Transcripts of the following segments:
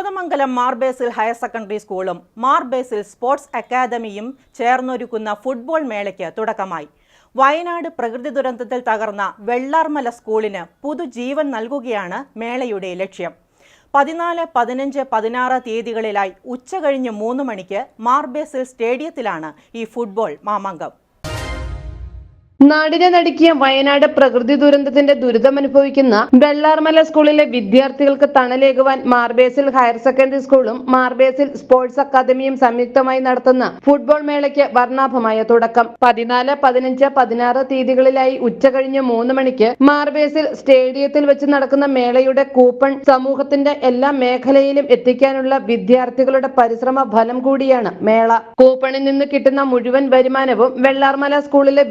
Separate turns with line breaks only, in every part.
Kothamangalam Mar Basil higher secondary സ്കൂളും Mar Basil sports അക്കാദമിയും ചേർന്നൊരുക്കുന്ന football മേളയ്ക്ക് തുടക്കമായി. വയനാട് പ്രകൃതി ദുരന്തത്തിൽ തകർന്ന വെള്ളാർമല സ്കൂളിന് പുതുജീവൻ നൽകുകയാണ് മേളയുടെ ലക്ഷ്യം. പതിനാല് പതിനഞ്ച് പതിനാറ് തീയതികളിലായി ഉച്ചകഴിഞ്ഞ് മൂന്ന് മണിക്ക് മാർബേസിൽ സ്റ്റേഡിയത്തിലാണ് ഈ ഫുട്ബോൾ മാമാങ്കം.
നാടിനെ നടുക്കിയ വയനാട് പ്രകൃതി ദുരന്തത്തിന്റെ ദുരിതമനുഭവിക്കുന്ന വെള്ളാർമല സ്കൂളിലെ വിദ്യാർത്ഥികൾക്ക് തണലേകുവാൻ മാർബേസിൽ ഹയർ സെക്കൻഡറി സ്കൂളും മാർബേസിൽ സ്പോർട്സ് അക്കാദമിയും സംയുക്തമായി നടത്തുന്ന ഫുട്ബോൾ മേളയ്ക്ക് വർണാഭമായ തുടക്കം. പതിനാല് പതിനഞ്ച് പതിനാറ് തീയതികളിലായി ഉച്ചകഴിഞ്ഞ് മൂന്ന് മണിക്ക് മാർബേസിൽ സ്റ്റേഡിയത്തിൽ വെച്ച് നടക്കുന്ന മേളയുടെ കൂപ്പൺ സമൂഹത്തിന്റെ എല്ലാ മേഖലയിലും എത്തിക്കാനുള്ള വിദ്യാർത്ഥികളുടെ പരിശ്രമ ഫലം കൂടിയാണ് മേള. കൂപ്പണിൽ നിന്ന് കിട്ടുന്ന മുഴുവൻ വരുമാനവും വെള്ളാർമല സ്കൂളിലെ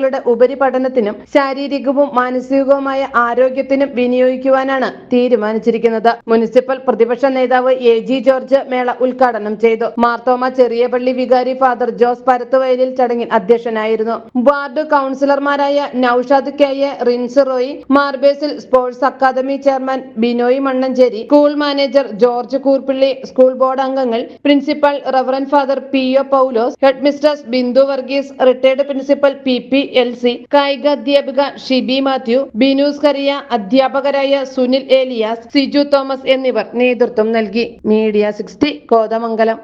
വിദ്യാർത്ഥികളുടെ ഉപരിപഠനത്തിനും ശാരീരികവും മാനസികവുമായ ആരോഗ്യത്തിനും വിനിയോഗിക്കുവാനാണ് തീരുമാനിച്ചിരിക്കുന്നത്. മുനിസിപ്പൽ പ്രതിപക്ഷ നേതാവ് എ ജി ജോർജ് മേള ഉദ്ഘാടനം ചെയ്തു. മാർത്തോമ ചെറിയപള്ളി വികാരി ഫാദർ ജോസ് പരത്തുവയലിൽ ചടങ്ങിൽ അധ്യക്ഷനായിരുന്നു. വാർഡ് കൗൺസിലർമാരായ Naushad K A Rins Roy Mar Basil sports academy chairman Binoy Mannancheri school manager George Koorppilly school board അംഗങ്ങൾ principal reverend father P O Paulose head mistress Bindu Varghese retired principal P P L C കായിക അധ്യാപിക ഷിബി മാത്യു ബിനൂസ് കറിയ അധ്യാപകരായ Sunil Elias Siju Thomas എന്നിവർ നേതൃത്വം നൽകി. Media sixty Kothamangalam.